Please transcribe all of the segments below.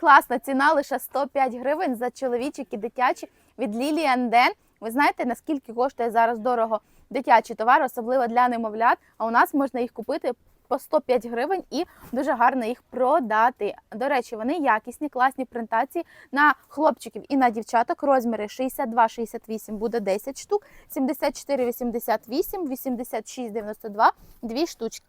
Класна ціна лише 105 гривень за чоловічі і дитячі від Lilian Den. Ви знаєте, наскільки коштує зараз дорого дитячий товар, особливо для немовлят. А у нас можна їх купити по 105 гривень і дуже гарно їх продати. До речі, вони якісні, класні принтації на хлопчиків і на дівчаток. Розміри 62-68 буде 10 штук, 74-88, 86-92 – 2 штучки.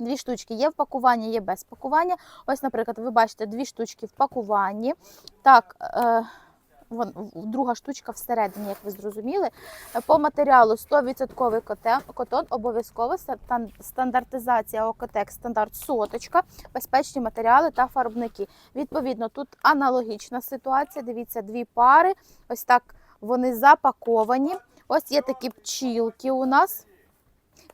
Дві штучки є в пакуванні, є без пакування. Ось, наприклад, ви бачите дві штучки в пакуванні. Так, е, вон, друга штучка всередині, як ви зрозуміли. По матеріалу 100% коте- котон, обов'язково стан- стандартизація ОКТЕК, стандарт соточка, безпечні матеріали та фарбники. Відповідно, тут аналогічна ситуація. Дивіться, дві пари. Ось так вони запаковані. Ось є такі пчілки у нас.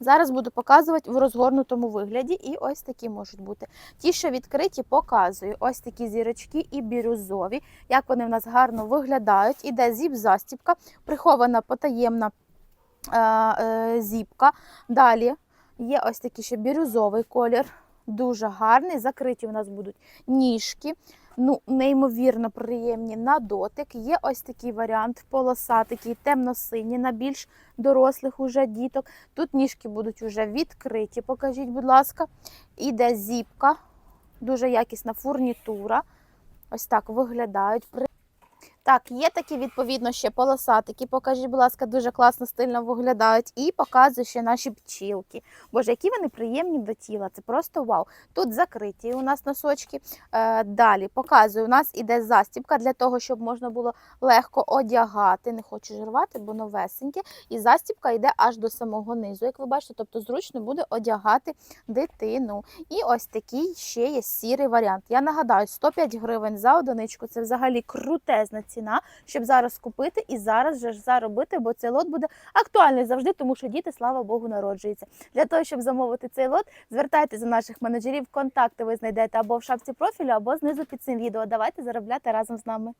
Зараз буду показувати в розгорнутому вигляді, і ось такі можуть бути. Ті, що відкриті, показую. Ось такі зірочки і бірюзові, як вони в нас гарно виглядають. Іде зіп-застіпка, прихована потаємна е, е, зіпка. Далі є ось такий ще бірюзовий колір, дуже гарний. Закриті у нас будуть ніжки. Ну, неймовірно приємні на дотик. Є ось такий варіант, полосатий, темно-синій, на більш дорослих уже діток. Тут ніжки будуть вже відкриті, покажіть, будь ласка. Іде зіпка, дуже якісна фурнітура. Ось так виглядають. Так, є такі, відповідно, ще полосатики. Покажіть, будь ласка, дуже класно, стильно виглядають. І показую ще наші пчілки. Боже, які вони приємні до тіла. Це просто вау. Тут закриті у нас носочки. Е, далі показую, у нас іде застібка для того, щоб можна було легко одягати. Не хочу жирвати, бо новесеньке. І застібка йде аж до самого низу, як ви бачите, тобто зручно буде одягати дитину. І ось такий ще є сірий варіант. Я нагадаю, 105 гривень за одиничку це взагалі крутезна ціна, щоб зараз купити і зараз же ж заробити, бо цей лот буде актуальний завжди, тому що діти, слава Богу, народжуються. Для того, щоб замовити цей лот, звертайтеся до наших менеджерів. Контакти ви знайдете або в шапці профілю, або знизу під цим відео. Давайте заробляти разом з нами.